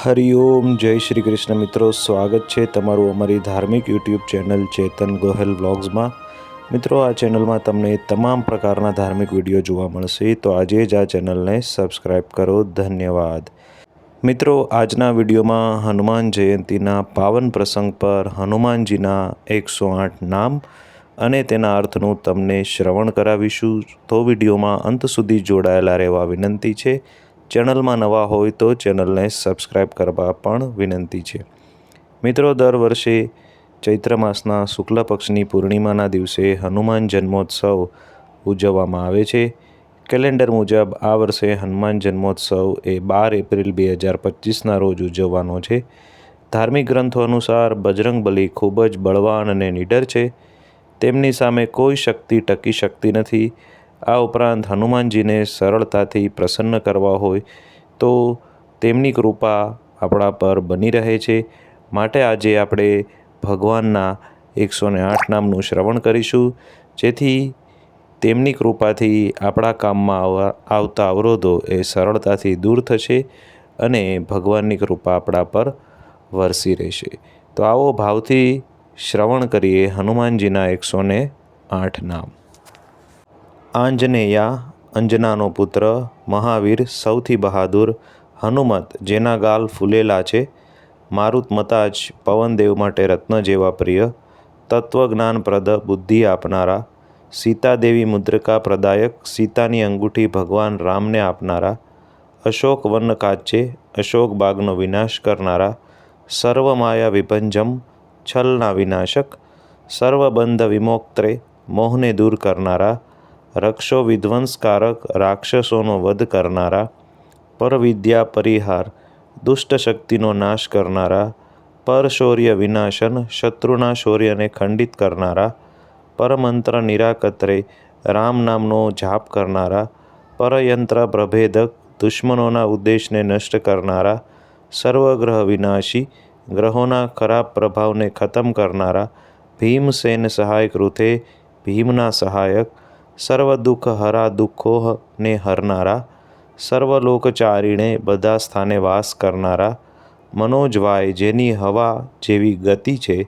હરિઓમ જય શ્રી કૃષ્ણ મિત્રો, સ્વાગત છે તમારું અમારી ધાર્મિક યુટ્યુબ ચેનલ ચેતન ગોહેલ વ્લોગ્સમાં મિત્રો, આ ચેનલમાં તમને તમામ પ્રકારના ધાર્મિક વીડિયો જોવા મળશે, તો આજે જ આ ચેનલને સબસ્ક્રાઈબ કરો. ધન્યવાદ. મિત્રો, આજના વિડીયોમાં હનુમાન જયંતીના પાવન પ્રસંગ પર હનુમાનજીના એકસો આઠ નામ અને તેના અર્થનું તમને શ્રવણ કરાવીશું. તો વિડીયોમાં અંત સુધી જોડાયેલા રહેવા વિનંતી છે. ચેનલમાં નવા હોય તો ચેનલને સબસ્ક્રાઈબ કરવા પણ વિનંતી છે. મિત્રો, દર વર્ષે ચૈત્ર માસના શુક્લ પક્ષની પૂર્ણિમાના દિવસે હનુમાન જન્મોત્સવ ઉજવવામાં આવે છે. કેલેન્ડર મુજબ આ વર્ષે હનુમાન જન્મોત્સવ એ બાર એપ્રિલ બે હજાર પચીસના રોજ ઉજવવાનો છે. ધાર્મિક ગ્રંથો અનુસાર બજરંગબલી ખૂબ જ બળવાન અને નીડર છે. તેમની સામે કોઈ શક્તિ ટકી શકતી નથી. આ ઉપરાંત હનુમાનજીને સરળતાથી પ્રસન્ન કરવા હોય તો તેમની કૃપા આપણા પર બની રહે છે. માટે આજે આપણે ભગવાનના એકસો ને આઠ નામનું શ્રવણ કરીશું. જેથી તેમની કૃપાથી આપણા કામમાં આવા, આવતા અવરોધો એ સરળતાથી દૂર થશે અને ભગવાનની કૃપા આપણા પર વરસી રહેશે. તો આવો ભાવથી શ્રવણ કરીએ હનુમાનજીના એકસો ને આઠ નામ. આંજનેયા અંજનાનો પુત્ર મહાવીર સૌથી બહાદુર હનુમત, જેના ગાલ ફૂલેલા છે. મારુત મતાજ પવનદેવ માટે રત્ન જેવા પ્રિય, તત્વજ્ઞાનપ્રદ બુદ્ધિ આપનારા, સીતાદેવી મુદ્રિકા પ્રદાયક, સીતાની અંગૂઠી ભગવાન રામને આપનારા, અશોક વન કાચે અશોક બાગનો વિનાશ કરનારા સર્વમાયા વિભંજમ, છલના વિનાશક, સર્વબંધ વિમોક્ત્રે, મોહને દૂર કરનારા રક્ષો વિધ્વંસકારક રાક્ષસોનો વધ કરનારા, પરવિદ્યા પરિહાર, દુષ્ટ શક્તિનો નાશ કરનારા, પરશૌર્ય વિનાશન, શત્રુના શૌર્યને ખંડિત કરનારા, પરમંત્ર નિરાકત્રે રામ નામનો જાપ કરનારા, પરયંત્ર પ્રભેદક દુશ્મનોના ઉદ્દેશને નષ્ટ કરનારા, સર્વગ્રહ વિનાશી ગ્રહોના ખરાબ પ્રભાવને ખતમ કરનારા, ભીમસેન સહાયક રૂથે ભીમના સહાયક સર્વ દુઃખ હરા દુઃખોને હરનારા, સર્વલોકચારીણે બધા સ્થાને વાસ કરનારા, મનોજવાય જેની હવા જેવી ગતિ છે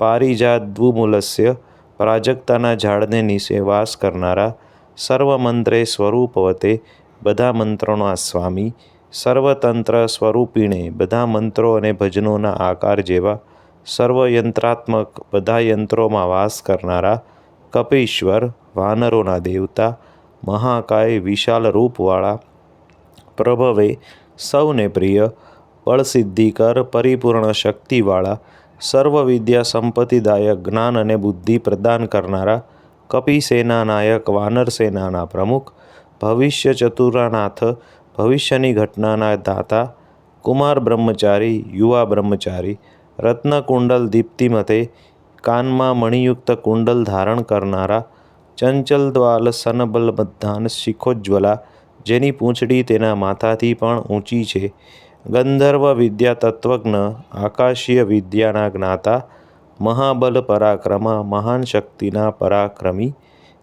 પારિજાત દ્વુમૂલસ્ય પ્રાજક્તાના ઝાડને નીચે વાસ કરનારા સર્વ મંત્રે સ્વરૂપવતે બધા મંત્રોના સ્વામી, સર્વતંત્ર સ્વરૂપીણે બધા મંત્રો અને ભજનોના આકાર જેવા સર્વયંત્રાત્મક બધા યંત્રોમાં વાસ કરનારા કપીશ્વર, વાનરોના દેવતા, મહાકાય વિશાલ રૂપવાળા પ્રભવે સૌને પ્રિય, બળસિદ્ધિકર, પરિપૂર્ણ શક્તિવાળા સર્વ વિદ્યા સંપત્તિદાયક જ્ઞાન અને બુદ્ધિ પ્રદાન કરનારા, કપિસેનાનાયક સેના નાયક વાનર સેનાના પ્રમુખ, ભવિષ્ય ચતુરાનાથ, ભવિષ્યની ઘટનાના દાતા, કુમાર બ્રહ્મચારી, યુવા બ્રહ્મચારી, રત્નકુંડલ દીપ્તિમતે કાનમાં મણિયુક્ત કુંડલ ધારણ કરનારા ચંચલ દ્વાલ સનબલબદ્ધાન મધાન શિખોજ્વલા જેની પૂંછડી તેના માથાથી પણ ઊંચી છે. ગંધર્વ વિદ્યા તત્વજ્ઞ, આકાશીય વિદ્યાના જ્ઞાતા, મહાબલ પરાક્રમા, મહાન શક્તિના પરાક્રમી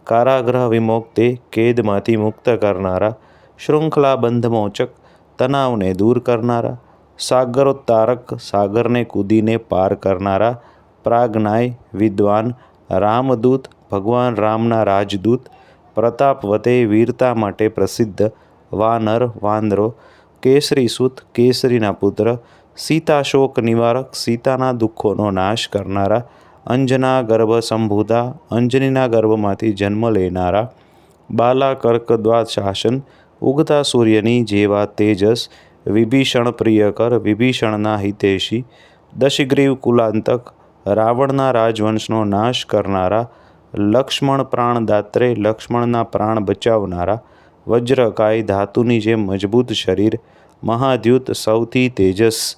કારાગ્રહ વિમોક્તે, કેદમાંથી મુક્ત કરનારા શૃંખલા બંધમોચક તણાવને દૂર કરનારા, સાગરોત્તારક સાગરને કૂદીને પાર કરનારા પ્રાજ્ઞાય વિદ્વાન, રામદૂત, ભગવાન રામના રાજદૂત પ્રતાપવતે વીરતા માટે પ્રસિદ્ધ વાનર, વાંદરો, કેસરી સુત, કેસરીના પુત્ર, સીતાશોક નિવારક, સીતાના દુઃખોનો નાશ કરનારા, અંજના ગર્ભ સંભુતા, અંજનીના ગર્ભમાંથી જન્મ લેનારા બાલા કર્કદ્વા શાસન, ઉગતા સૂર્યની જેવા તેજસ, વિભીષણ પ્રિયકર, વિભીષણના હિતેશી, દશગ્રીવ કુલાંતક રાવણના રાજવંશનો નાશ કરનારા, લક્ષ્મણ પ્રાણદાત્રે લક્ષ્મણના પ્રાણ બચાવનારા વજ્રકાય ધાતુની જેમ મજબૂત શરીર, મહાદ્યુત સૌથી તેજસ,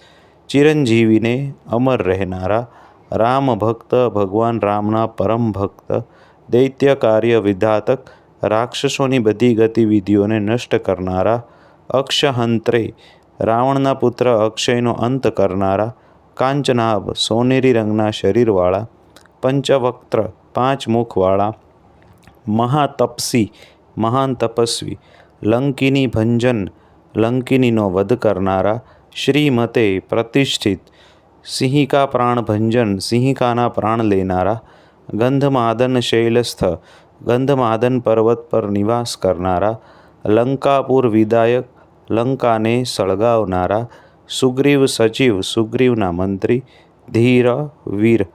ચિરંજીવીને અમર રહેનારા, રામ ભક્ત, ભગવાન રામના પરમ ભક્ત, દૈત્ય કાર્ય વિધાતક, રાક્ષસોની બધી ગતિવિધિઓને નષ્ટ કરનારા, અક્ષહંત્રે રાવણના પુત્ર અક્ષયનો અંત કરનારા કાંચનાભ, સોનેરી રંગના શરીરવાળા, પંચવક્ત્ર, પાંચ મુખવાળા, મહાતપસી, મહાન તપસ્વી, લંકિની ભંજન, લંકિનીનો વધ કરનારા શ્રીમતે પ્રતિષ્ઠિત, સિંહિકા પ્રાણ ભંજન, સિંહિકાના પ્રાણ લેનારા, ગંધમાદન શૈલસ્થ, ગંધમાદન પર્વત પર નિવાસ કરનારા, લંકાપુર વિદાયક, લંકાને સળગાવનારા સુગ્રીવ સચિવ સુગ્રીવના મંત્રી, ધીર, વીર,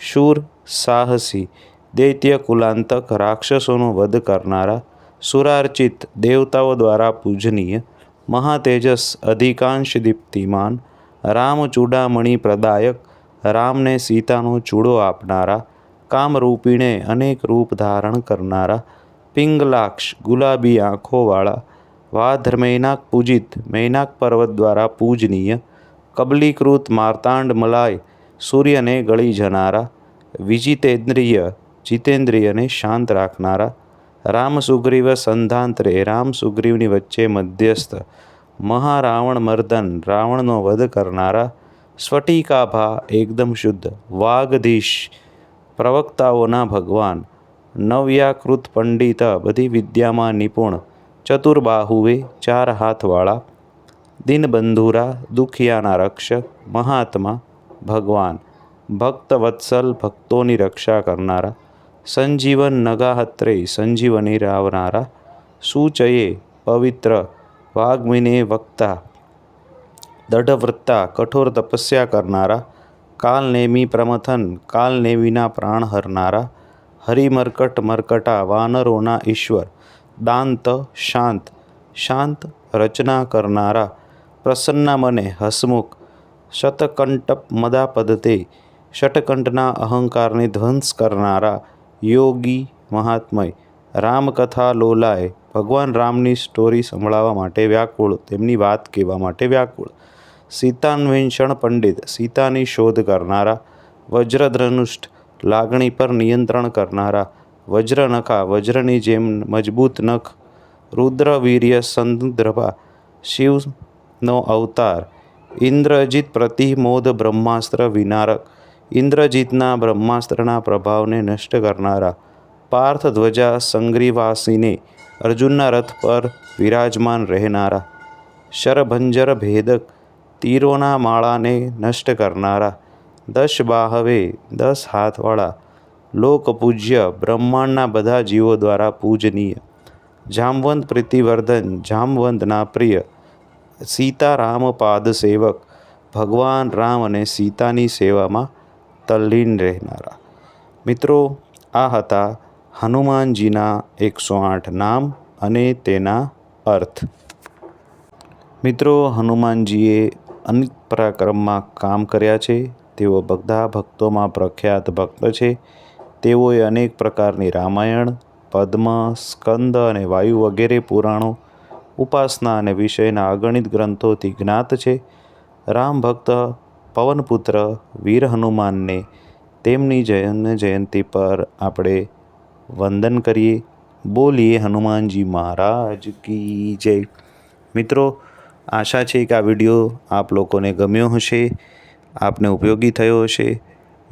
શૂર, સાહસી, દૈત્ય કુલાંતક, રાક્ષસોનો વધ કરનારા, સુરાર્ચિત દેવતાઓ દ્વારા પૂજનીય, મહાતેજસ અધિકાંશ દીપ્તિમાન રામ ચૂડામણી પ્રદાયક, રામને સીતાનો ચૂડો આપનારા, કામરૂપીણે અનેક રૂપ ધારણ કરનારા, પિંગલાક્ષ ગુલાબી આંખોવાળા વાધર મૈનાક પૂજિત મૈનાક પર્વત દ્વારા પૂજનીય કબલીકૃત માર્તાંડ મલાય સૂર્યને ગળી જનારા, વિજિતેન્દ્રિય, જીતેન્દ્રિયને શાંત રાખનારા, રામ સુગ્રીવ સંધાંતરે રામ સુગ્રીવની વચ્ચે મધ્યસ્થ, મહારાવણ મર્દન રાવણનો વધ કરનારા, સ્ફટિકાભા એકદમ શુદ્ધ વાગધીશ પ્રવક્તાઓના ભગવાન, નવ્યાકૃત પંડિત, બધી વિદ્યામાં નિપુણ ચતુર્બાહુવે ચાર હાથવાળા દિનબંધુરા દુખિયાના રક્ષક, મહાત્મા, ભગવાન ભક્ત વત્સલ ભક્તોની રક્ષા કરનારા, સંજીવન નગાહત્રે, સંજીવની રાવનારા, સૂચયે, પવિત્ર, વાગ્મિને વક્તા, દઢવૃત્તા, કઠોર તપસ્યા કરનારા, કાલનેમી પ્રમથન, કાલનેમીના પ્રાણ હરનારા, હરિમરકટ મરકટા, વાનરોના ઈશ્વર દાંત શાંત શાંત રચના કરનારા, પ્રસન્ના મને હસમુખ, શતકંટપ મદાપદતે શટકંઠના અહંકારને ધ્વંસ કરનારા યોગી મહાત્મય, રામકથા લોલાએ ભગવાન રામની સ્ટોરી સંભળાવવા માટે વ્યાકુળ, તેમની વાત કહેવા માટે વ્યાકુળ. સીતાન્વેષણ પંડિત, સીતાની શોધ કરનારા, વજ્રધનુષ્ઠ લાગણી પર નિયંત્રણ કરનારા વજ્રનખા વજ્રની જેમ મજબૂત નખ રુદ્રવીર્ય સંદ્રભા, શિવનો અવતાર, ઇન્દ્રજીત પ્રતિમોદ બ્રહ્માસ્ત્ર વિનારક, ઇન્દ્રજીતના બ્રહ્માસ્ત્રના પ્રભાવને નષ્ટ કરનારા પાર્થ ધ્વજા સંગ્રીવાસીને અર્જુનના રથ પર વિરાજમાન રહેનારા, શરભંજર ભેદક તીરોના માળાને નષ્ટ કરનારા, દશ બાહવે દસ હાથવાળા લોકપૂજ્ય બ્રહ્માંડના બધા જીવો દ્વારા પૂજનીય. જામવંત પ્રીતિવર્ધન, જામવંતના પ્રિય, સીતારામ પાદ સેવક ભગવાન રામ અને સીતાની સેવામાં તલ્લીન રહેનારા. મિત્રો, આ હતા હનુમાનજીના એકસો આઠ નામ અને તેના અર્થ. મિત્રો, હનુમાનજીએ અનેક પરાક્રમમાં કામ કર્યા છે. તેઓ બધા ભક્તોમાં પ્રખ્યાત ભક્ત છે. તેઓએ અનેક પ્રકારની રામાયણ, પદ્મ, સ્કંદ અને વાયુ વગેરે પુરાણો, ઉપાસના અને વિષયના અગણિત ગ્રંથોથી જ્ઞાત છે. રામ ભક્ત પવનપુત્ર વીર હનુમાનને તેમની જન્મ જયંતિ પર આપણે વંદન કરીએ. બોલીએ, હનુમાનજી મહારાજ કી જય. મિત્રો, આશા છે કે આ વીડિયો આપ લોકોને ગમ્યો હશે, આપને ઉપયોગી થયો હશે.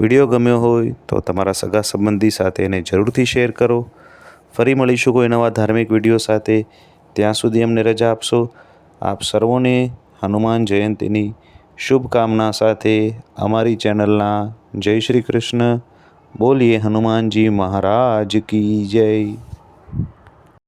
વીડિયો ગમ્યો હોય તો તમારા સગા સંબંધી સાથે એને જરૂરથી શેર કરો. ફરી મળીશું કોઈ નવા ધાર્મિક વીડિયો સાથે. ત્યાં સુધી અમને રજા આપશો. આપ સર્વોને હનુમાન જયંતીની શુભકામના સાથે અમારી ચેનલના જય શ્રી કૃષ્ણ. બોલીએ હનુમાનજી મહારાજ કી જય.